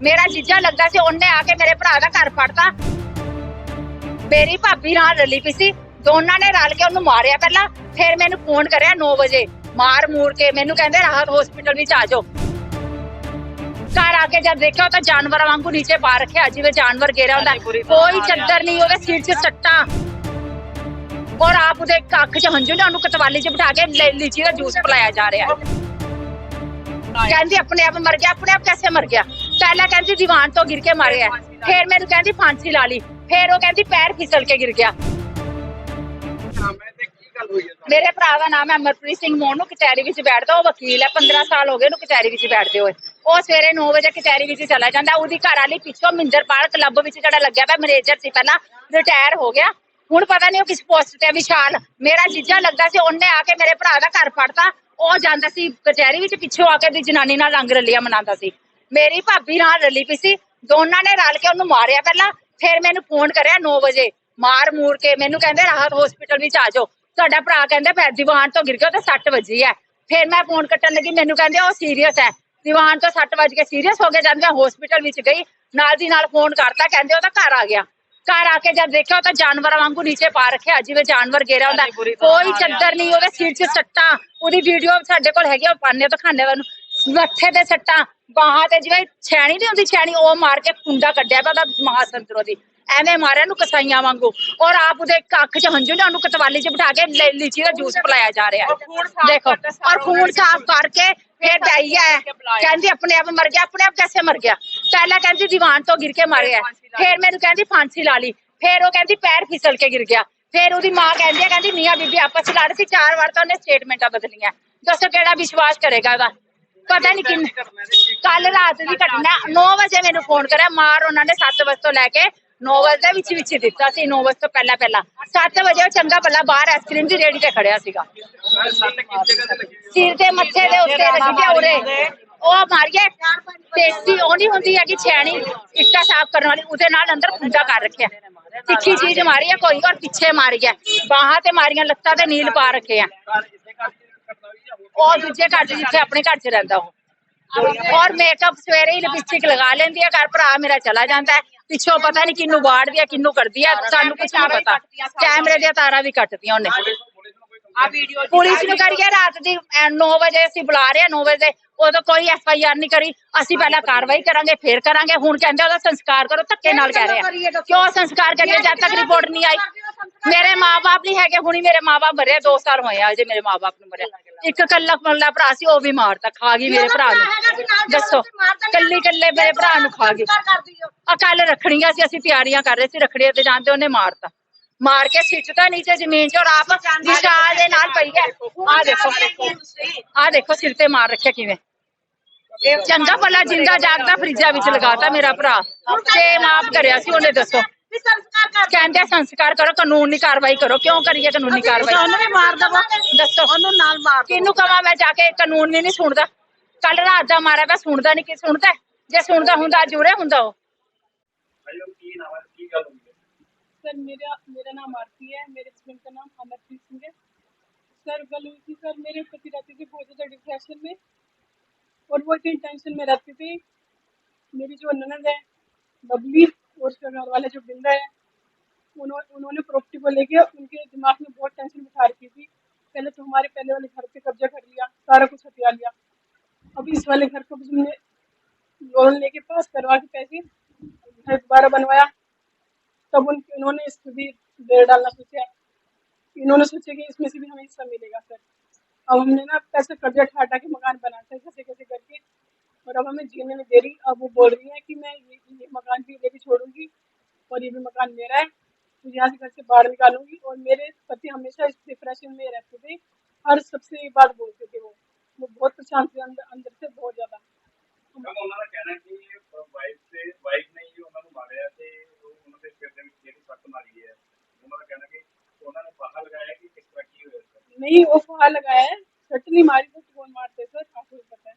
ਮੇਰਾ ਜੀਜਾ ਲੱਗਾ ਸੀ ਉਹਨੇ ਆ ਕੇ ਮੇਰੇ ਭਰਾ ਦਾ ਘਰ ਫੜਤਾ। ਮੇਰੀ ਭਾਬੀ ਨਾਲ ਰਲੀ ਪਈ ਸੀ ਦੋਨਾਂ ਨੇ ਰਲ ਕੇ ਉਹਨੂੰ ਮਾਰਿਆ ਪਹਿਲਾਂ ਫਿਰ ਮੈਨੂੰ ਫੋਨ ਕਰਿਆ 9 ਵਜੇ। ਮਾਰ ਮੂਰ ਕੇ ਮੈਨੂੰ ਕਹਿੰਦੇ ਰਾਹਤ ਹਸਪੀਟਲ ਵਿੱਚ ਆ ਜਾਓ। ਘਰ ਆ ਕੇ ਜਦ ਦੇਖਿਆ ਤਾਂ ਜਾਨਵਰਾਂ ਵਾਂਗੂ ਨੀਚੇ ਪਾ ਰੱਖਿਆ ਜਿਵੇਂ ਜਾਨਵਰ ਗੇਰਾ ਹੁੰਦਾ। ਕੋਈ ਚੱਦਰ ਨਹੀਂ ਉਹਦੇ ਸਿਰ 'ਚ ਸੱਟਾਂ। ਔਰ ਆਪ ਉਹਦੇ ਅੱਖ 'ਚ ਹੰਝੂ ਨੇ ਉਹਨੂੰ ਕਤਵਾਲੀ 'ਚ ਬਿਠਾ ਕੇ ਲੀਚੀ ਦਾ ਜੂਸ ਪਿਲਾਇਆ ਜਾ ਰਿਹਾ ਹੈ। ਕਹਿੰਦੀ ਆਪਣੇ ਆਪ ਮਰ ਗਿਆ ਆਪਣੇ ਆਪ ਕੈਸੇ ਮਰ ਗਿਆ? ਪਹਿਲਾਂ ਕਹਿੰਦੀ ਦੀਵਾਨ ਤੋਂ ਗਿਰ ਕੇ ਮਰ ਗਿਆ ਫਿਰ ਮੈਨੂੰ ਕਹਿੰਦੀ ਫਾਂਸੀ ਲਾ ਲਈ। ਫਿਰ ਉਹ ਕਹਿੰਦੀ ਪੈਰ ਫਿਸਲ ਕੇ ਗਿਰ ਗਿਆ। ਮੇਰੇ ਭਰਾ ਦਾ ਨਾਮ ਹੈ ਅਮਰਪ੍ਰੀਤ ਸਿੰਘ ਮੋਨੂ ਕਚਹਿਰੀ ਵਿੱਚ ਬੈਠਦਾ, ਉਹ ਵਕੀਲ ਹੈ 15 ਸਾਲ ਹੋ ਗਏ ਉਹਨੂੰ ਕਚਹਿਰੀ ਵਿੱਚ ਬੈਠਦੇ ਹੋਏ। ਉਹ ਸਵੇਰੇ 9 ਵਜੇ ਕਚਹਿਰੀ ਵਿੱਚ ਚਲਾ ਜਾਂਦਾ, ਉਹਦੀ ਘਰ ਵਾਲੀ ਪਿੱਛੋਂ ਮਿੰਦਰਪਾਲ ਕਲੱਬ ਵਿੱਚ ਜਿਹੜਾ ਲੱਗਿਆ ਪਿਆ, ਮੈਨੇਜਰ ਸੀ ਪਹਿਲਾਂ, ਰਿਟਾਇਰ ਹੋ ਗਿਆ। ਹੁਣ ਪਤਾ ਨਹੀਂ ਉਹ ਕਿਸ ਪੋਸਟ ਤੇ ਵਿਸ਼ਾਲ। ਮੇਰਾ ਜੀਜਾ ਲੱਗਦਾ ਸੀ, ਉਹਨੇ ਆ ਕੇ ਮੇਰੇ ਭਰਾ ਦਾ ਘਰ ਫੜਤਾ। ਉਹ ਜਾਂਦਾ ਸੀ ਕਚਹਿਰੀ ਵਿੱਚ, ਪਿੱਛੋਂ ਆ ਕੇ ਦੀ ਜਨਾਨੀ ਨਾਲ ਰੰਗ ਰਲੀਆਂ ਮਨਾਉਂਦਾ ਸੀ। ਮੇਰੀ ਭਾਬੀ ਨਾਲ ਰਲੀ ਪਈ ਸੀ। ਦੋਨਾਂ ਨੇ ਰਲ ਕੇ ਉਹਨੂੰ ਮਾਰਿਆ ਪਹਿਲਾਂ ਫਿਰ ਮੈਨੂੰ ਫੋਨ ਕਰਿਆ 9 ਵਜੇ। ਮਾਰ ਮੂਰ ਕੇ ਮੈਨੂੰ ਕਹਿੰਦੇ ਰਾਹਤ ਹਸਪੀਟਲ ਵਿੱਚ ਆ ਜਾਓ। ਤੁਹਾਡਾ ਭਰਾ ਕਹਿੰਦਾ ਫਿਰ ਦੀਵਾਨ ਤੋਂ ਗਿਰ ਗਿਆ ਤੇ 60 ਵੱਜੀ ਹੈ ਫਿਰ ਮੈਂ ਫੋਨ ਕੱਟਣ ਲੱਗੀ ਮੈਨੂੰ ਕਹਿੰਦੇ ਉਹ ਸੀਰੀਅਸ ਹੈ। ਦੀਵਾਨ ਤੋਂ 60 ਵੱਜ ਕੇ ਸੀਰੀਅਸ ਹੋ ਕੇ ਜਦ ਮੈਂ ਹਸਪੀਟਲ ਵਿੱਚ ਗਈ ਨਾਲ ਦੀ ਨਾਲ ਫੋਨ ਕਰਤਾ ਕਹਿੰਦੇ ਉਹ ਤਾਂ ਘਰ ਆ ਗਿਆ। ਘਰ ਆ ਕੇ ਜਦ ਦੇਖਿਆ ਤਾਂ ਜਾਨਵਰਾਂ ਵਾਂਗੂ ਨੀਚੇ ਪਾ ਰੱਖਿਆ ਜਿਵੇਂ ਜਾਨਵਰ ਗੇਰਾ ਹੁੰਦਾ। ਕੋਈ ਚੱਦਰ ਨਹੀਂ ਉਹਦੇ ਸਿਰ 'ਚ ਸੱਟਾਂ ਉਹਦੀ ਵੀਡੀਓ ਸਾਡੇ ਕੋਲ ਹੈਗੀ ਆ, ਉਹ ਪਾਣੇ ਤਾਂ ਖਾਣੇ ਵਾਨੂੰ ਮੱਥੇ ਤੇ ਸੱਟਾਂ ਬਾਹਾਂ ਤੇ ਜਿਵੇਂ ਛੈਣੀ ਨਹੀਂ ਹੁੰਦੀ ਛੈਣੀ ਉਹ ਮਾਰ ਕੇ ਕੁੰਡਾ ਕੱਢਿਆ ਪਿਆ ਉਹਦਾ ਮਹਾਸੰਤਰੋ ਦੀ। ਐਵੇਂ ਮਾਰਿਆ ਨੂੰ ਕਸਾਈਆਂ ਵਾਂਗੂ। ਔਰ ਆਪ ਉਹਦੇ ਅੱਖ 'ਚ ਹੰਝੂ ਨੇ ਉਹਨੂੰ ਕਤਵਾਲੀ 'ਚ ਬਿਠਾ ਕੇ ਲੈ- ਲੀਚੀ ਦਾ ਜੂਸ ਪਿਲਾਇਆ ਜਾ ਰਿਹਾ। ਹੈ ਦੇਖੋ ਔਰ ਖੂਨ ਸਾਫ਼ ਕਰਕੇ ਫਿਰ ਡਾਈ ਹੈ। ਕਹਿੰਦੀ ਆਪਣੇ ਆਪ ਮਰ ਗਿਆ ਆਪਣੇ ਆਪ ਕੈਸੇ ਮਰ ਗਿਆ? ਪਹਿਲਾਂ ਕਹਿੰਦੀ ਦੀਵਾਨ ਤੋਂ ਗਿਰ ਕੇ ਮਾਰਿਆ ਫਿਰ ਮੈਨੂੰ ਕਹਿੰਦੀ ਫਾਂਸੀ ਲਾ ਲਈ। ਫਿਰ ਉਹ ਕਹਿੰਦੀ ਪੈਰ ਫਿਸਲ ਕੇ ਗਿਰ ਗਿਆ। ਫਿਰ ਉਹਦੀ ਮਾਂ ਕਹਿੰਦੀ ਹੈ ਕਹਿੰਦੀ ਮੀਆਂ ਬੀਬੀ ਆਪਸ ਵਿੱਚ ਲੜ ਸੀ ਚਾਰ ਵਾਰ ਤਾਂ ਉਹਨੇ ਸਟੇਟਮੈਂਟਾਂ ਬਦਲੀਆਂ। ਦੱਸੋ ਕਿਹੜਾ ਵਿਸ਼ਵਾਸ ਕਰੇਗਾ ਉਹਦਾ? ਪਤਾ ਨਹੀਂ ਕਿੰਨ ਕੱਲ ਰਾਤ ਦੀ ਘਟਨਾ 9 ਵਜੇ ਮੈਨੂੰ ਫੋਨ ਕਰਿਆ। ਮਾਰ ਉਹਨਾਂ ਨੇ 7 ਵਜੇ ਤੋਂ ਲੈ ਕੇ 9 ਵਜੇ ਦੇ ਵਿੱਚ ਵਿੱਚ ਦਿੱਤਾ ਸੀ 9 ਵਜੇ ਤੋਂ ਪਹਿਲਾਂ ਪਹਿਲਾਂ। 7 ਵਜੇ ਉਹ ਚੰਗਾ ਭਲਾ ਬਾਹਰ ਆਈਸਕ੍ਰੀਮ ਦੀ ਰੇੜੀ ਤੇ ਖੜਿਆ ਸੀਗਾ। ਸਿਰ ਦੇ ਮੱਥੇ ਦੇ ਉੱਤੇ ਲੱਗੀ ਤੇ ਉਰੇ। ਉਹ ਮਾਰੀਏ। ਟੇਸਟੀ ਉਹ ਨਹੀਂ ਹੁੰਦੀ ਹੈਗੀ ਛੈਣੀ ਇੱਟਾ ਸਾਫ਼ ਕਰਨ ਵਾਲੀ ਉਹਦੇ ਨਾਲ ਅੰਦਰ ਖੁੰਡਾ ਕਰ ਰੱਖਿਆ। ਤਿੱਖੀ ਚੀਜ਼ ਮਾਰੀ ਹੈ ਕੋਈ ਔਰ ਪਿੱਛੇ ਮਾਰੀ ਹੈ ਬਾਹਾਂ ਤੇ ਮਾਰੀਆਂ ਲੱਤਾਂ ਤੇ ਨੀਲ ਪਾ ਰੱਖੇ ਆ। ਉਹ ਦੂਜੇ ਘਰ 'ਚ ਜਿੱਥੇ ਆਪਣੇ ਘਰ 'ਚ ਰਹਿੰਦਾ ਉਹ। ਔਰ ਮੇਕਅਪ ਸਵੇਰੇ ਹੀ ਲਿਪਸਟਿਕ ਲਗਾ ਲੈਂਦੀ ਹੈ ਘਰ ਭਰਾ ਮੇਰਾ ਚਲਾ ਜਾਂਦਾ ਹੈ। ਪਿੱਛੋਂ ਪਤਾ ਨਹੀਂ ਕਿੰਨੂੰ ਵਾੜਦੀ ਹੈ ਕਿੰਨੂੰ ਕਰਦੀ ਹੈ ਸਾਨੂੰ ਕੁਝ ਨਹੀਂ ਪਤਾ। ਕੈਮਰੇ ਦੀਆਂ ਤਾਰਾਂ ਵੀ ਕੱਟਦੀਆਂ ਉਹਨੇ। ਆ ਵੀਡੀਓ ਪੁਲਿਸ ਨੂੰ ਕਰੀਏ ਰਾਤ ਦੀ 9 ਵਜੇ ਅਸੀਂ ਬੁਲਾ ਰਹੇ ਹਾਂ 9 ਵਜੇ। ਉਦੋਂ ਕੋਈ ਐਫ ਆਈ ਆਰ ਨਹੀਂ ਕਰੀ। ਅਸੀਂ ਪਹਿਲਾਂ ਕਾਰਵਾਈ ਕਰਾਂਗੇ ਫੇਰ ਕਰਾਂਗੇ। ਹੁਣ ਕਹਿੰਦੇ ਉਹਦਾ ਸੰਸਕਾਰ ਕਰੋ ਧੱਕੇ ਨਾਲ ਕਹਿ ਰਹੇ ਆ। ਕਿਉਂ ਸੰਸਕਾਰ ਕਰੀਏ? ਜਦ ਤੱਕ ਰਿਪੋਰਟ ਨਹੀਂ ਆਈ। ਮੇਰੇ ਮਾਪੇ ਨਹੀਂ ਹੈਗੇ, ਹੁਣੀ ਮੇਰੇ ਮਾਪੇ ਮਰਿਆ 2 ਸਾਲ ਹੋਏ ਆ, ਅਜੇ ਮੇਰੇ ਮਾਪੇ ਨੂੰ ਮਰਿਆ। ਇੱਕ ਕੱਲਾ ਕੱਲਾ ਭਰਾ ਸੀ, ਉਹ ਵੀ ਮਾਰਤਾ, ਖਾ ਗਈ ਮੇਰੇ ਭਰਾ ਨੂੰ। ਦੱਸੋ ਕੱਲੀ ਕੱਲੇ ਮੇਰੇ ਭਰਾ ਨੂੰ ਖਾ ਗਈ। ਆ ਕੱਲ ਰੱਖੜੀਆਂ ਸੀ, ਅਸੀਂ ਤਿਆਰੀਆਂ ਕਰ ਰਹੇ ਸੀ, ਰੱਖੜੀਆਂ ਤੇ ਜਾਂਦੇ ਉਹਨੇ ਮਾਰਤਾ। ਮਾਰ ਕੇ ਸਿੱਟਦਾ ਨੀਚੇ ਜ਼ਮੀਨ 'ਚ ਔਰ ਆਪ ਵਿਸ਼ਾਲ ਦੇ ਨਾਲ ਪਈ ਹੈ। ਆ ਦੇਖੋ ਆ ਦੇਖੋ, ਸਿਰ ਤੇ ਮਾਰ ਰੱਖਿਆ ਕਿਵੇਂ। ਚੰਗਾ ਭਲਾ ਜਿੰਦਾ ਜਾਗਦਾ, ਫਰਿੱਜਾਂ ਵਿੱਚ ਲਗਾਤਾ ਮੇਰਾ ਭਰਾ। ਤੇ ਮਾਫ ਕਰਿਆ ਸੀ, ਉਹਨੇ ਦੱਸੋ। ਕਹਿੰਦੇ ਸੰਸਕਾਰ ਕਰੋ ਕਾਨੂੰਨੀ ਕਾਰਵਾਈ ਕਰੋ ਕਿਉਂ ਕਰੀਏ ਕਾਨੂੰਨੀ ਕਾਰਵਾਈ ਉਹਨੂੰ ਵੀ ਮਾਰ ਦਵਾ ਦੱਸੋ ਉਹਨੂੰ ਨਾਲ ਮਾਰ ਕਿਹਨੂੰ ਕਵਾਂ ਮੈਂ ਜਾ ਕੇ ਕਾਨੂੰਨ ਵੀ ਨਹੀਂ ਸੁਣਦਾ ਕੱਲ ਰਾਤ ਦਾ ਮਾਰਿਆ ਮੈਂ ਸੁਣਦਾ ਨਹੀਂ ਕਿ ਸੁਣਦਾ ਹੈ? ਜੇ ਸੁਣਦਾ ਹੁੰਦਾ ਜੁੜੇ ਹੁੰਦਾ ਉਹ सर मेरा मेरा नाम आरती है मेरे हस्बैंड का नाम अमरप्रीत सिंह है सर कल हुई थी सर मेरे पति रहते थे बहुत ज़्यादा डिप्रेशन में और वो इतनी टेंशन में रहते थे मेरी जो ननद है बबली और उसका घर वाले जो बिंदा है उन्हों, उन्होंने प्रॉपर्टी को लेके उनके दिमाग में बहुत टेंशन बिठा रखी थी। पहले तो हमारे पहले वाले घर पे कब्जा कर लिया सारा कुछ हथिया लिया। अब इस वाले घर को भी हमने लोन लेके पास करवा के पैसे घर दोबारा बनवाया। तब उन उन्होंने इस पे भी देर डालना सोचा। इन्होंने सोचा कि इसमें से भी हमें हिस्सा मिलेगा सर। अब हमने ना पैसे कर्जा ठा ठा के मकान बनाते कैसे कैसे करके। और अब हमें जीने में दे रही अब वो बोल रही है कि मैं ये, मकान भी की भी छोड़ूँगी और ये भी मकान मेरा है। तो यहाँ से घर से बाहर निकालूँगी और मेरे पति हमेशा इस डिप्रेशन में रहते थे। हर सबसे ये बात बोलते थे वो। वो बहुत परेशान थे अंदर, अंदर से बहुत ज़्यादा। नहीं वो फुहा लगाया है। सट नहीं मारी तो कौन मारते सर आपको पता है।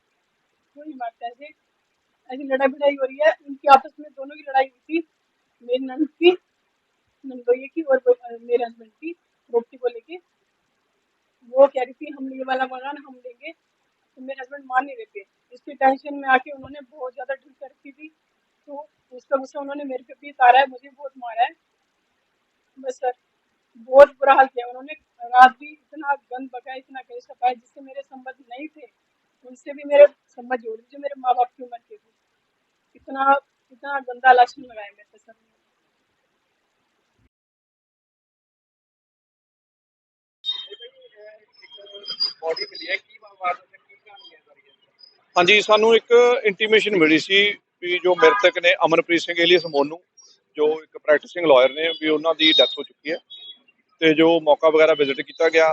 कोई मारता है ऐसे लड़ाई भिड़ाई हो रही है। उनकी आपस में दोनों की लड़ाई हुई थी। मेरी नंद की नंदोई की और मेरे हस्बैंड की प्रॉपर्टी को लेके। वो कह रही थी, हम ये वाला मकान हम लेंगे। तो मेरे हस्बैंड मान नहीं रहे थे। इसकी टेंशन में आके उन्होंने बहुत ज़्यादा ढील कर रखी थी। तो उसका गुस्सा उन्होंने मेरे पे भी उतारा है, मुझे बहुत मारा है। बस सर, बहुत बुरा हाल किया उन्होंने। रात भी इतना गंद पकाया, इतना कहीं पकाया, जिससे मेरे संबंध नहीं थे। उनसे भी मेरे संबंध जोड़, जो मेरे माँ बाप की उम्र इतना इतना गंदा लक्षण लगाया मेरे पे सर ने। ਬੋਡੀ ਮਿਲੀ ਹੈ ਕੀ ਬਾਤ ਹੈ ਕੀ ਕਹਾਣੀ ਹੈ ਸਾਰੀ ਇਹ? ਹਾਂਜੀ ਸਾਨੂੰ ਇੱਕ ਇੰਟੀਮੇਸ਼ਨ ਮਿਲੀ ਸੀ ਵੀ ਜੋ ਮ੍ਰਿਤਕ ਨੇ ਅਮਨਪ੍ਰੀਤ ਸਿੰਘ ਏਲੀਅਸ ਮੋਨੂ ਜੋ ਇੱਕ ਪ੍ਰੈਕਟਿਸਿੰਗ ਲਾਇਰ ਨੇ ਵੀ ਉਹਨਾਂ ਦੀ ਡੈਥ ਹੋ ਚੁੱਕੀ ਹੈ ਤੇ ਜੋ ਮੌਕਾ ਵਗੈਰਾ ਵਿਜ਼ਿਟ ਕੀਤਾ ਗਿਆ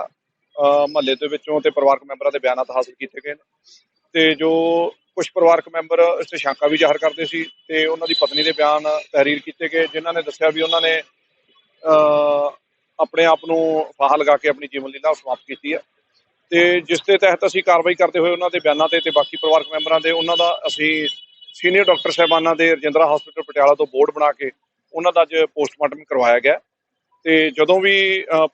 ਮਹੱਲੇ ਦੇ ਵਿੱਚੋਂ ਤੇ ਪਰਿਵਾਰਕ ਮੈਂਬਰਾਂ ਦੇ ਬਿਆਨਾਤ ਹਾਸਲ ਕੀਤੇ ਗਏ ਨੇ ਤੇ ਜੋ ਕੁਝ ਪਰਿਵਾਰਕ ਮੈਂਬਰ ਇਸ ਤੇ ਸ਼ੰਕਾ ਵੀ ਜ਼ਾਹਰ ਕਰਦੇ ਸੀ ਤੇ ਉਹਨਾਂ ਦੀ ਪਤਨੀ ਦੇ ਬਿਆਨ ਤਹਿਰੀਰ ਕੀਤੇ ਗਏ, ਜਿਨ੍ਹਾਂ ਨੇ ਦੱਸਿਆ ਵੀ ਉਹਨਾਂ ਨੇ ਆਪਣੇ ਆਪ ਨੂੰ ਫਾਹਾ ਲਗਾ ਕੇ ਆਪਣੀ ਜੀਵਨ ਲੀਲਾ ਸਮਾਪਤ ਕੀਤੀ ਹੈ। ਤੇ ਜਿਸ ਦੇ ਤਹਿਤ ਅਸੀਂ ਕਾਰਵਾਈ ਕਰਦੇ ਹੋਏ ਉਹਨਾਂ ਦੇ ਬਿਆਨਾਂ ਤੇ ਤੇ ਬਾਕੀ ਪਰਿਵਾਰਕ ਮੈਂਬਰਾਂ ਦੇ ਉਹਨਾਂ ਦਾ ਅਸੀਂ ਸੀਨੀਅਰ ਡਾਕਟਰ ਸਾਹਿਬਾਨਾਂ ਦੇ ਰਜਿੰਦਰਾ ਹਸਪੀਟਲ ਪਟਿਆਲਾ ਤੋਂ ਬੋਰਡ ਬਣਾ ਕੇ ਉਹਨਾਂ ਦਾ ਅੱਜ ਪੋਸਟਮਾਰਟਮ ਕਰਵਾਇਆ ਗਿਆ। ਤੇ ਜਦੋਂ ਵੀ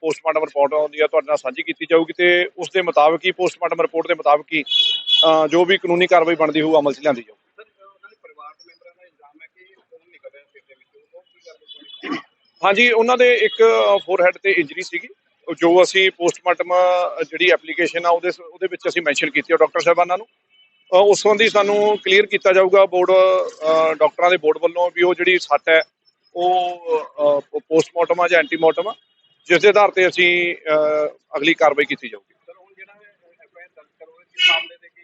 ਪੋਸਟਮਾਰਟਮ ਰਿਪੋਰਟ ਆਉਂਦੀ ਹੈ, ਤੁਹਾਡੇ ਨਾਲ ਸਾਂਝੀ ਕੀਤੀ ਜਾਊਗੀ ਤੇ ਉਸ ਦੇ ਮੁਤਾਬਕ ਹੀ, ਪੋਸਟਮਾਰਟਮ ਰਿਪੋਰਟ ਦੇ ਮੁਤਾਬਕ ਹੀ ਜੋ ਵੀ ਕਾਨੂੰਨੀ ਕਾਰਵਾਈ ਬਣਦੀ ਹੋਊ, ਅਮਲ 'ਚ ਲਿਆਂਦੀ ਜਾਊ। ਹਾਂਜੀ, ਉਹਨਾਂ ਦੇ ਇੱਕ ਫੋਰਹੈਡ ਤੇ ਇੰਜਰੀ ਸੀਗੀ। ਜੋ ਅਸੀਂ ਪੋਸਟਮਾਰਟਮ ਜਿਹੜੀ ਐਪਲੀਕੇਸ਼ਨ ਆ, ਉਹਦੇ ਉਹਦੇ ਵਿੱਚ ਅਸੀਂ ਮੈਂਸ਼ਨ ਕੀਤੀ ਹੈ ਡਾਕਟਰ ਸਾਹਿਬਾਨਾਂ ਨੂੰ। ਉਸ ਸੰਬੰਧੀ ਸਾਨੂੰ ਕਲੀਅਰ ਕੀਤਾ ਜਾਊਗਾ ਬੋਰਡ ਡਾਕਟਰਾਂ ਦੇ ਬੋਰਡ ਵੱਲੋਂ ਵੀ ਉਹ ਜਿਹੜੀ ਸੱਟ ਹੈ, ਉਹ ਪੋਸਟਮਾਰਟਮ ਆ ਜਾਂ ਐਂਟੀਮਾਰਟਮ ਆ, ਜਿਸ ਦੇ ਆਧਾਰ ਤੇ ਅਸੀਂ ਅਗਲੀ ਕਾਰਵਾਈ ਕੀਤੀ ਜਾਊਗੀ। ਸਰ ਹੁਣ ਜਿਹੜਾ ਐਫ ਦਰਜ ਕਰੋਗੇ ਕਿਸ ਮਾਮਲੇ ਦੇ ਕਿ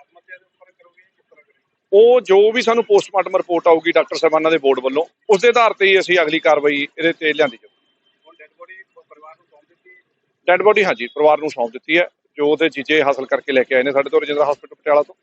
ਆਤਮ ਹੱਤਿਆ ਦੇ ਉੱਪਰ ਕਰੋਗੇ ਕਿਸ ਤਰ੍ਹਾਂ ਕਰੋਗੇ ਉਹ ਜੋ ਵੀ ਸਾਨੂੰ ਪੋਸਟਮਾਰਟਮ ਰਿਪੋਰਟ ਆਊਗੀ ਡਾਕਟਰ ਸਾਹਿਬਾਨਾਂ ਦੇ ਬੋਰਡ ਵੱਲੋਂ ਉਸ ਦੇ ਆਧਾਰ ਤੇ ਹੀ ਅਸੀਂ ਅਗਲੀ ਕਾਰਵਾਈ ਇਹਦੇ ਤੇ ਲਿਆਂਦੀ ਜਾਊਗੀ। ਹੁਣ ਡੈਡ ਬੋਡੀ ਪਰਿਵਾਰ ਨੂੰ ਸੌਂਪ ਦਿੱਤੀ ਡੈਡ ਬੋਡੀ ਹਾਂਜੀ ਪਰਿਵਾਰ ਨੂੰ ਸੌਂਪ ਦਿੱਤੀ ਹੈ ਜੋ ਉਹਦੇ ਚੀਜ਼ੇ ਹਾਸਲ ਕਰਕੇ ਲੈ ਕੇ ਆਏ ਨੇ ਸਾਡੇ ਤੋਂ ਰਜਿੰਦਰਾ ਹਸਪੀਟਲ ਪਟਿਆਲਾ ਤੋਂ।